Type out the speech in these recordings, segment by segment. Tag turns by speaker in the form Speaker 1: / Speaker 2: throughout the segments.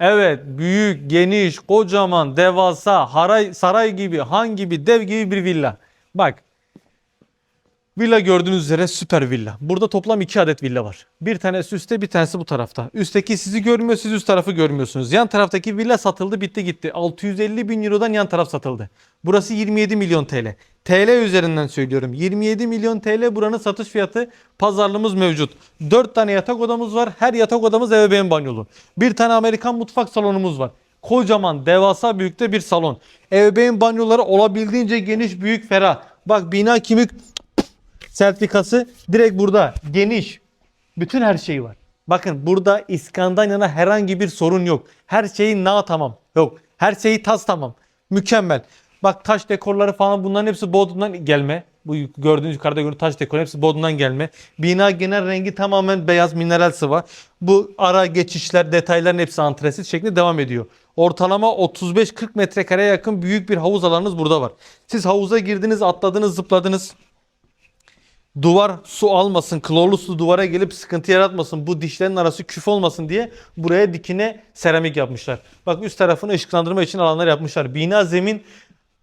Speaker 1: Evet büyük, geniş, kocaman, devasa, haray, saray gibi, han gibi, dev gibi bir villa. Bak Villa gördüğünüz üzere süper villa. Burada toplam iki adet villa var. Bir tanesi üstte bir tanesi bu tarafta. Üstteki sizi görmüyor siz üst tarafı görmüyorsunuz. Yan taraftaki villa satıldı bitti gitti. 650 bin eurodan yan taraf satıldı. Burası 27 milyon TL. TL üzerinden söylüyorum. 27 milyon TL buranın satış fiyatı pazarlığımız mevcut. 4 tane yatak odamız var. Her yatak odamız ebeveyn banyolu. Bir tane Amerikan mutfak salonumuz var. Kocaman devasa büyükte bir salon. Ebeveyn banyoları olabildiğince geniş büyük ferah. Bak bina kimik sertifikası direkt burada. Geniş. Bütün her şey var. Bakın burada İskandinavya'da herhangi bir sorun yok. Her şeyi na tamam. Yok. Her şeyi tas tamam. Mükemmel. Bak taş dekorları falan bunların hepsi Bodrum'dan gelme. Bu gördüğünüz yukarıda gördüğünüz taş dekoru hepsi Bodrum'dan gelme. Bina genel rengi tamamen beyaz mineral sıva. Bu ara geçişler, detayların hepsi antresit şeklinde devam ediyor. Ortalama 35-40 metrekareye yakın büyük bir havuz alanınız burada var. Siz havuza girdiniz, atladınız, zıpladınız duvar su almasın, klorlu su duvara gelip sıkıntı yaratmasın, bu dişlerin arası küf olmasın diye buraya dikine seramik yapmışlar. Bak üst tarafını ışıklandırma için alanlar yapmışlar. Bina zemin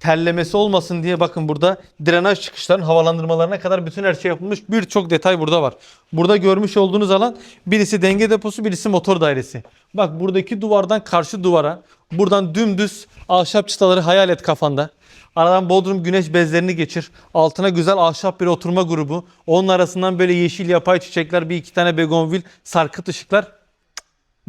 Speaker 1: terlemesi olmasın diye bakın burada drenaj çıkışların havalandırmalarına kadar bütün her şey yapılmış. Birçok detay burada var. Burada görmüş olduğunuz alan birisi denge deposu, birisi motor dairesi. Bak buradaki duvardan karşı duvara, buradan dümdüz ahşap çıtaları hayal et kafanda. Aradan Bodrum güneş bezlerini geçir. Altına güzel ahşap bir oturma grubu. Onun arasından böyle yeşil yapay çiçekler, bir iki tane begonvil, sarkıt ışıklar.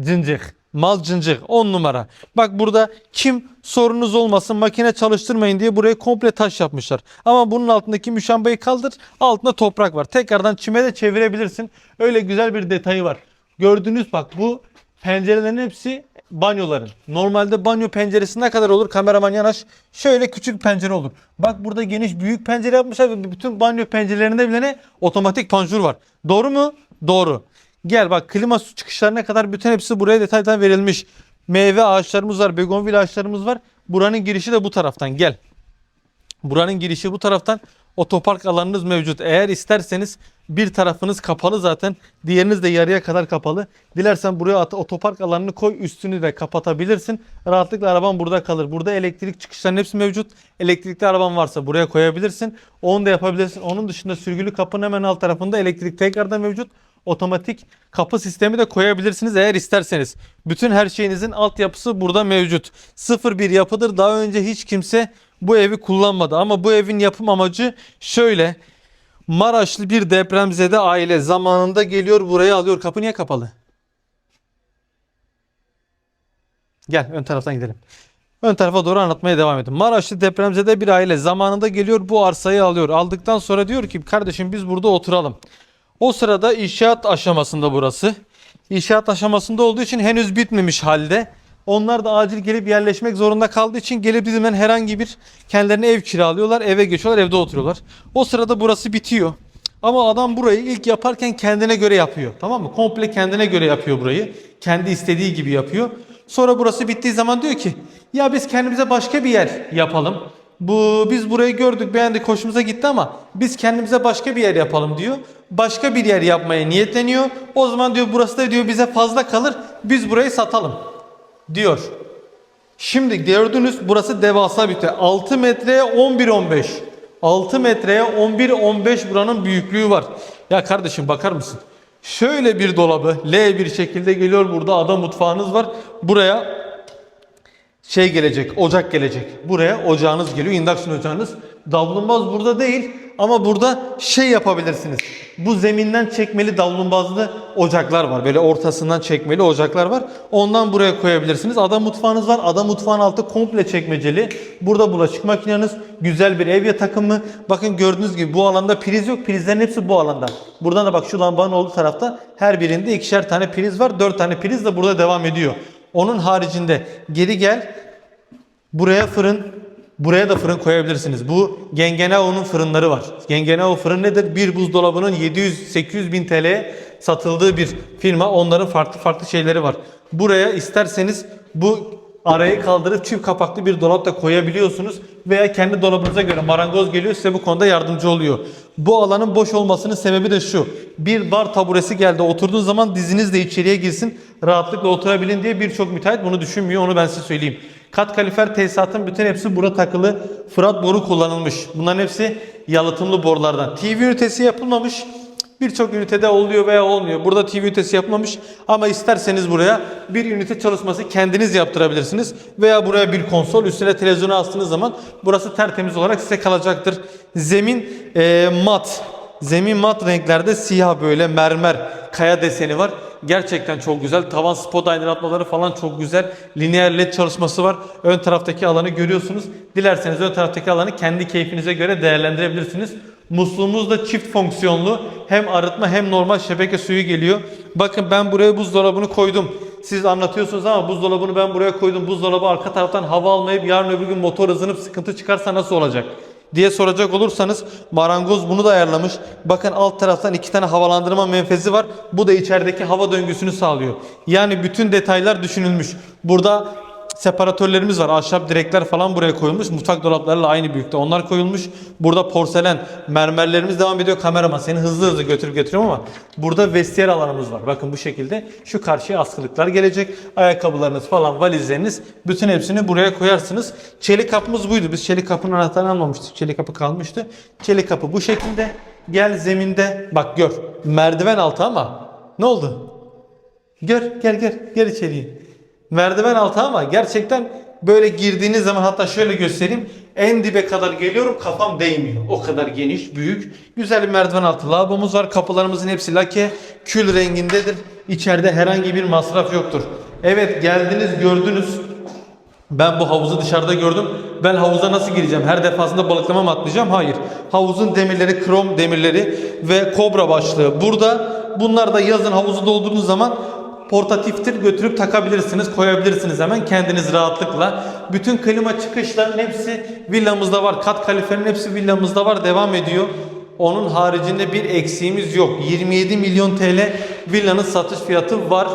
Speaker 1: Cincik. Mal cincik. 10 numara. Bak burada kim sorunuz olmasın makine çalıştırmayın diye buraya komple taş yapmışlar. Ama bunun altındaki müşambayı kaldır. Altında toprak var. Tekrardan çime de çevirebilirsin. Öyle güzel bir detayı var. Gördüğünüz bak bu pencerelerin hepsi banyoların. Normalde banyo penceresi ne kadar olur? Kameraman yanaş. Şöyle küçük pencere olur. Bak burada geniş büyük pencere yapmışlar bütün banyo pencerelerinde bile ne? Otomatik panjur var. Doğru mu? Doğru. Gel bak klima su çıkışlarına kadar bütün hepsi buraya detaydan verilmiş. Meyve ağaçlarımız var, begonvil ağaçlarımız var. Buranın girişi de bu taraftan. Gel. Buranın girişi bu taraftan otopark alanınız mevcut. Eğer isterseniz bir tarafınız kapalı zaten. Diğeriniz de yarıya kadar kapalı. Dilersen buraya at- otopark alanını koy üstünü de kapatabilirsin. Rahatlıkla araban burada kalır. Burada elektrik çıkışlarının hepsi mevcut. Elektrikli araban varsa buraya koyabilirsin. Onu da yapabilirsin. Onun dışında sürgülü kapının hemen alt tarafında elektrik tekrardan mevcut. Otomatik kapı sistemi de koyabilirsiniz eğer isterseniz. Bütün her şeyinizin altyapısı burada mevcut. Sıfır bir yapıdır. Daha önce hiç kimse bu evi kullanmadı. Ama bu evin yapım amacı şöyle. Maraşlı bir depremzede aile zamanında geliyor burayı alıyor. Kapı niye kapalı? Gel ön taraftan gidelim. Ön tarafa doğru anlatmaya devam edin. Maraşlı depremzede bir aile zamanında geliyor bu arsayı alıyor. Aldıktan sonra diyor ki kardeşim biz burada oturalım. O sırada inşaat aşamasında burası. İnşaat aşamasında olduğu için henüz bitmemiş halde. Onlar da acil gelip yerleşmek zorunda kaldığı için gelip bizimden herhangi bir kendilerine ev kiralıyorlar. Eve geçiyorlar, evde oturuyorlar. O sırada burası bitiyor. Ama adam burayı ilk yaparken kendine göre yapıyor. Tamam mı? Komple kendine göre yapıyor burayı. Kendi istediği gibi yapıyor. Sonra burası bittiği zaman diyor ki ya biz kendimize başka bir yer yapalım. Bu biz burayı gördük, beğendik, hoşumuza gitti ama biz kendimize başka bir yer yapalım diyor. Başka bir yer yapmaya niyetleniyor. O zaman diyor burası da diyor bize fazla kalır. Biz burayı satalım diyor. Şimdi gördünüz burası devasa bir te. 6 metreye 11-15. 6 metreye 11-15 buranın büyüklüğü var. Ya kardeşim bakar mısın? Şöyle bir dolabı L bir şekilde geliyor burada ada mutfağınız var. Buraya şey gelecek, ocak gelecek. Buraya ocağınız geliyor, induction ocağınız. Davlumbaz burada değil ama burada şey yapabilirsiniz. Bu zeminden çekmeli davlumbazlı ocaklar var. Böyle ortasından çekmeli ocaklar var. Ondan buraya koyabilirsiniz. Ada mutfağınız var. Ada mutfağın altı komple çekmeceli. Burada bulaşık makineniz, güzel bir evye takımı. Bakın gördüğünüz gibi bu alanda priz yok. Prizlerin hepsi bu alanda. Buradan da bak şu lambanın olduğu tarafta her birinde ikişer tane priz var. Dört tane priz de burada devam ediyor. Onun haricinde geri gel. Buraya fırın, buraya da fırın koyabilirsiniz. Bu Gengenao'nun fırınları var. Gengenao fırın nedir? Bir buzdolabının 700-800 bin TL'ye satıldığı bir firma. Onların farklı farklı şeyleri var. Buraya isterseniz bu Arayı kaldırıp çift kapaklı bir dolap da koyabiliyorsunuz. Veya kendi dolabınıza göre marangoz geliyor size bu konuda yardımcı oluyor. Bu alanın boş olmasının sebebi de şu. Bir bar taburesi geldi oturduğun zaman diziniz de içeriye girsin. Rahatlıkla oturabilin diye birçok müteahhit bunu düşünmüyor onu ben size söyleyeyim. Kat kalifer tesisatın bütün hepsi bura takılı. Fırat boru kullanılmış. Bunların hepsi yalıtımlı borulardan. TV ünitesi yapılmamış. Birçok ünitede oluyor veya olmuyor. Burada TV ünitesi yapmamış ama isterseniz buraya bir ünite çalışması kendiniz yaptırabilirsiniz. Veya buraya bir konsol üstüne televizyonu astığınız zaman burası tertemiz olarak size kalacaktır. Zemin eee, mat. Zemin mat renklerde siyah böyle mermer kaya deseni var. Gerçekten çok güzel. Tavan spot aydınlatmaları falan çok güzel. Lineer led çalışması var. Ön taraftaki alanı görüyorsunuz. Dilerseniz ön taraftaki alanı kendi keyfinize göre değerlendirebilirsiniz. Musluğumuz da çift fonksiyonlu. Hem arıtma hem normal şebeke suyu geliyor. Bakın ben buraya buzdolabını koydum. Siz anlatıyorsunuz ama buzdolabını ben buraya koydum. Buzdolabı arka taraftan hava almayıp yarın öbür gün motor hızlanıp sıkıntı çıkarsa nasıl olacak? diye soracak olursanız marangoz bunu da ayarlamış. Bakın alt taraftan iki tane havalandırma menfezi var. Bu da içerideki hava döngüsünü sağlıyor. Yani bütün detaylar düşünülmüş. Burada separatörlerimiz var. Ahşap direkler falan buraya koyulmuş. Mutfak dolaplarıyla aynı büyükte onlar koyulmuş. Burada porselen mermerlerimiz devam ediyor. Kameraman seni hızlı hızlı götürüp götürüyorum ama burada vestiyer alanımız var. Bakın bu şekilde şu karşıya askılıklar gelecek. Ayakkabılarınız falan valizleriniz bütün hepsini buraya koyarsınız. Çelik kapımız buydu. Biz çelik kapının anahtarını almamıştık. Çelik kapı kalmıştı. Çelik kapı bu şekilde. Gel zeminde bak gör. Merdiven altı ama ne oldu? Gör gel gel gel içeriye. Merdiven altı ama gerçekten böyle girdiğiniz zaman hatta şöyle göstereyim. En dibe kadar geliyorum kafam değmiyor. O kadar geniş, büyük. Güzel bir merdiven altı lavabomuz var. Kapılarımızın hepsi lake. Kül rengindedir. İçeride herhangi bir masraf yoktur. Evet geldiniz gördünüz. Ben bu havuzu dışarıda gördüm. Ben havuza nasıl gireceğim? Her defasında balıklama mı atlayacağım? Hayır. Havuzun demirleri, krom demirleri ve kobra başlığı. Burada bunlar da yazın havuzu doldurduğunuz zaman portatiftir götürüp takabilirsiniz, koyabilirsiniz hemen kendiniz rahatlıkla. Bütün klima çıkışların hepsi villamızda var. Kat kaliferin hepsi villamızda var. Devam ediyor. Onun haricinde bir eksiğimiz yok. 27 milyon TL villanın satış fiyatı var.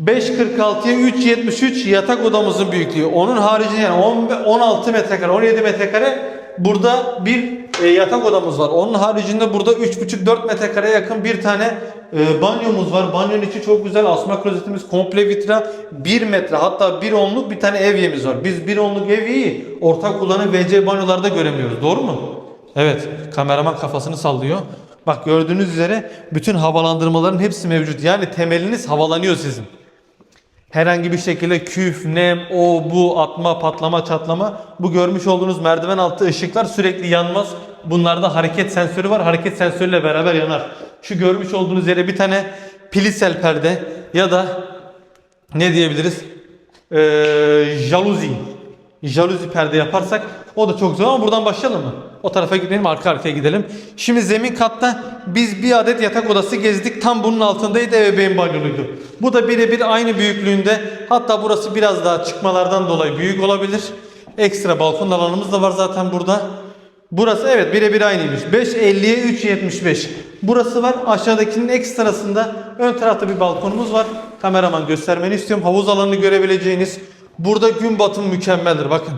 Speaker 1: 5.46'ya 3.73 yatak odamızın büyüklüğü. Onun haricinde yani 10 16 metrekare, 17 metrekare burada bir e, yatak odamız var. Onun haricinde burada 3.5-4 metrekareye yakın bir tane e, banyomuz var. Banyonun içi çok güzel. Asma klozetimiz komple vitra. 1 metre hatta 1 onluk bir tane evyemiz var. Biz 1 onluk evyeyi ortak kullanım WC banyolarda göremiyoruz. Doğru mu? Evet. Kameraman kafasını sallıyor. Bak gördüğünüz üzere bütün havalandırmaların hepsi mevcut. Yani temeliniz havalanıyor sizin. Herhangi bir şekilde küf, nem, o, bu, atma, patlama, çatlama. Bu görmüş olduğunuz merdiven altı ışıklar sürekli yanmaz. Bunlarda hareket sensörü var. Hareket sensörüyle beraber yanar. Şu görmüş olduğunuz yere bir tane pilisel perde ya da ne diyebiliriz? Ee, jaluzi. Jaluzi perde yaparsak o da çok zor ama buradan başlayalım mı? O tarafa gitmeyelim arka arkaya gidelim. Şimdi zemin katta biz bir adet yatak odası gezdik. Tam bunun altındaydı ebeveyn banyoluydu. Bu da birebir aynı büyüklüğünde. Hatta burası biraz daha çıkmalardan dolayı büyük olabilir. Ekstra balkon alanımız da var zaten burada. Burası evet birebir aynıymış. 5.50'ye 3.75. Burası var. Aşağıdakinin ekstrasında ön tarafta bir balkonumuz var. Kameraman göstermeni istiyorum. Havuz alanını görebileceğiniz. Burada gün batımı mükemmeldir. Bakın.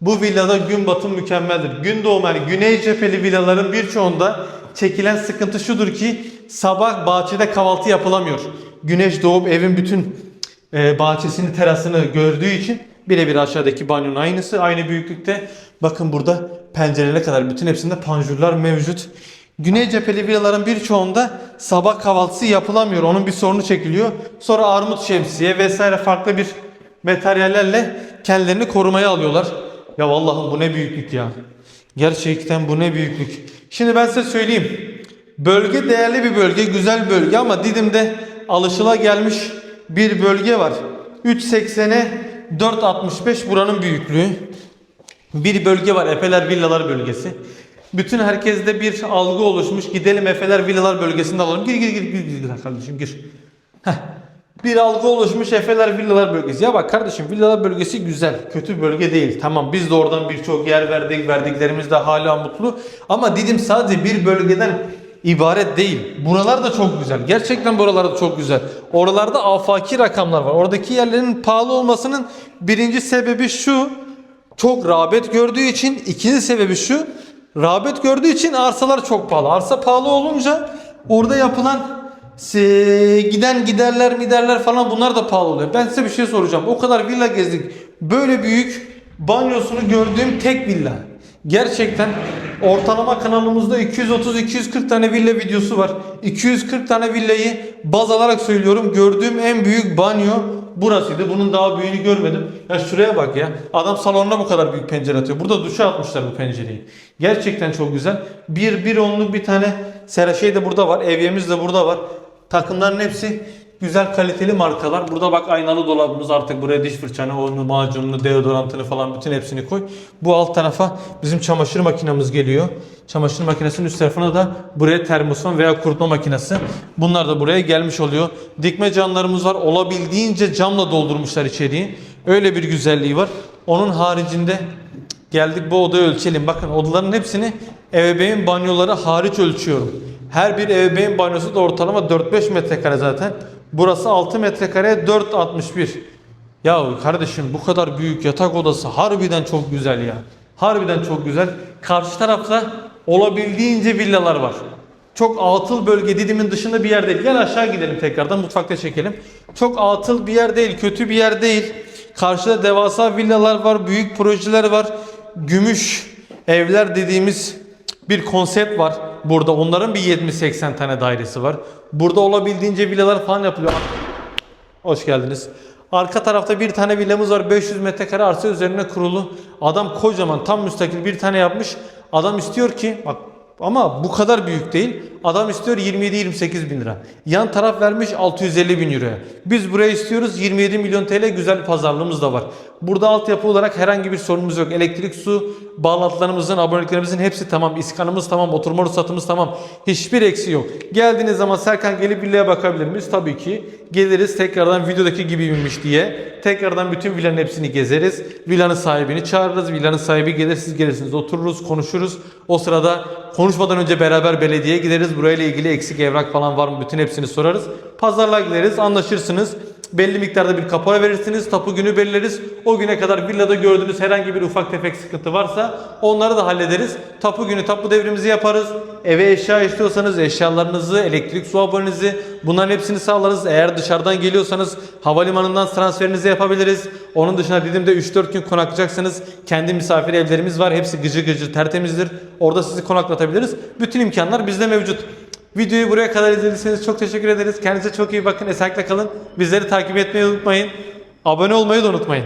Speaker 1: Bu villada gün batım mükemmeldir. Gün doğumu yani güney cepheli villaların birçoğunda çekilen sıkıntı şudur ki sabah bahçede kahvaltı yapılamıyor. Güneş doğup evin bütün e, bahçesini, terasını gördüğü için birebir aşağıdaki banyonun aynısı, aynı büyüklükte. Bakın burada pencerelere kadar bütün hepsinde panjurlar mevcut. Güney cepheli villaların birçoğunda sabah kahvaltısı yapılamıyor. Onun bir sorunu çekiliyor. Sonra armut şemsiye vesaire farklı bir materyallerle kendilerini korumaya alıyorlar. Ya Allah'ım bu ne büyüklük ya. Gerçekten bu ne büyüklük. Şimdi ben size söyleyeyim. Bölge değerli bir bölge, güzel bölge ama Didim'de alışıla gelmiş bir bölge var. 3.80'e 4.65 buranın büyüklüğü. Bir bölge var Efeler Villalar bölgesi. Bütün herkeste bir algı oluşmuş. Gidelim Efeler Villalar bölgesinde alalım. Gir gir gir gir, gir, kardeşim gir. Heh. Bir algı oluşmuş Efeler Villalar bölgesi. Ya bak kardeşim Villalar bölgesi güzel. Kötü bölge değil. Tamam biz de oradan birçok yer verdik. Verdiklerimiz de hala mutlu. Ama Didim sadece bir bölgeden ibaret değil. Buralar da çok güzel. Gerçekten buralar da çok güzel. Oralarda afaki rakamlar var. Oradaki yerlerin pahalı olmasının birinci sebebi şu. Çok rağbet gördüğü için. ikinci sebebi şu. Rağbet gördüğü için arsalar çok pahalı. Arsa pahalı olunca orada yapılan giden giderler miderler falan bunlar da pahalı oluyor. Ben size bir şey soracağım. O kadar villa gezdik. Böyle büyük banyosunu gördüğüm tek villa. Gerçekten ortalama kanalımızda 230-240 tane villa videosu var. 240 tane villayı baz alarak söylüyorum. Gördüğüm en büyük banyo burasıydı. Bunun daha büyüğünü görmedim. Ya şuraya bak ya. Adam salonuna bu kadar büyük pencere atıyor. Burada duşa atmışlar bu pencereyi. Gerçekten çok güzel. Bir, bir onluk bir tane sera şey de burada var. Evyemiz de burada var. Takımların hepsi güzel kaliteli markalar. Burada bak aynalı dolabımız artık buraya diş fırçanı, onu, macununu, deodorantını falan bütün hepsini koy. Bu alt tarafa bizim çamaşır makinamız geliyor. Çamaşır makinesinin üst tarafına da buraya termoson veya kurutma makinesi. Bunlar da buraya gelmiş oluyor. Dikme camlarımız var. Olabildiğince camla doldurmuşlar içeriği. Öyle bir güzelliği var. Onun haricinde Geldik bu odayı ölçelim. Bakın odaların hepsini ebeveyn banyoları hariç ölçüyorum. Her bir ebeveyn banyosu da ortalama 4-5 metrekare zaten. Burası 6 metrekareye 4.61. Ya kardeşim bu kadar büyük yatak odası harbiden çok güzel ya. Harbiden çok güzel. Karşı tarafta olabildiğince villalar var. Çok atıl bölge Didim'in dışında bir yer değil. Gel aşağı gidelim tekrardan mutfakta çekelim. Çok atıl bir yer değil, kötü bir yer değil. Karşıda devasa villalar var, büyük projeler var. Gümüş evler dediğimiz bir konsept var burada. Onların bir 70-80 tane dairesi var. Burada olabildiğince villalar falan yapılıyor. Hoş geldiniz. Arka tarafta bir tane villamız var. 500 metrekare arsa üzerine kurulu. Adam kocaman tam müstakil bir tane yapmış. Adam istiyor ki bak ama bu kadar büyük değil. Adam istiyor 27-28 bin lira. Yan taraf vermiş 650 bin euroya. Biz buraya istiyoruz 27 milyon TL güzel pazarlığımız da var. Burada altyapı olarak herhangi bir sorunumuz yok. Elektrik, su, bağlantılarımızın, aboneliklerimizin hepsi tamam. İskanımız tamam, oturma ruhsatımız tamam. Hiçbir eksi yok. Geldiğiniz zaman Serkan gelip villaya bakabilir miyiz? Tabii ki. Geliriz tekrardan videodaki gibiymiş diye. Tekrardan bütün villanın hepsini gezeriz. Villanın sahibini çağırırız. Villanın sahibi gelir siz gelirsiniz. Otururuz, konuşuruz. O sırada konuşmadan önce beraber belediyeye gideriz. Burayla ilgili eksik evrak falan var mı? Bütün hepsini sorarız. Pazarlığa gideriz, anlaşırsınız. Belli miktarda bir kapora verirsiniz. Tapu günü belirleriz. O güne kadar villada gördüğünüz herhangi bir ufak tefek sıkıntı varsa onları da hallederiz. Tapu günü tapu devrimizi yaparız. Eve eşya istiyorsanız eşyalarınızı, elektrik su abonenizi bunların hepsini sağlarız. Eğer dışarıdan geliyorsanız havalimanından transferinizi yapabiliriz. Onun dışında Didim'de 3-4 gün konaklayacaksınız. Kendi misafir evlerimiz var. Hepsi gıcı gıcı tertemizdir. Orada sizi konaklatabiliriz. Bütün imkanlar bizde mevcut. Videoyu buraya kadar izlediyseniz çok teşekkür ederiz. Kendinize çok iyi bakın. Esenlikle kalın. Bizleri takip etmeyi unutmayın. Abone olmayı da unutmayın.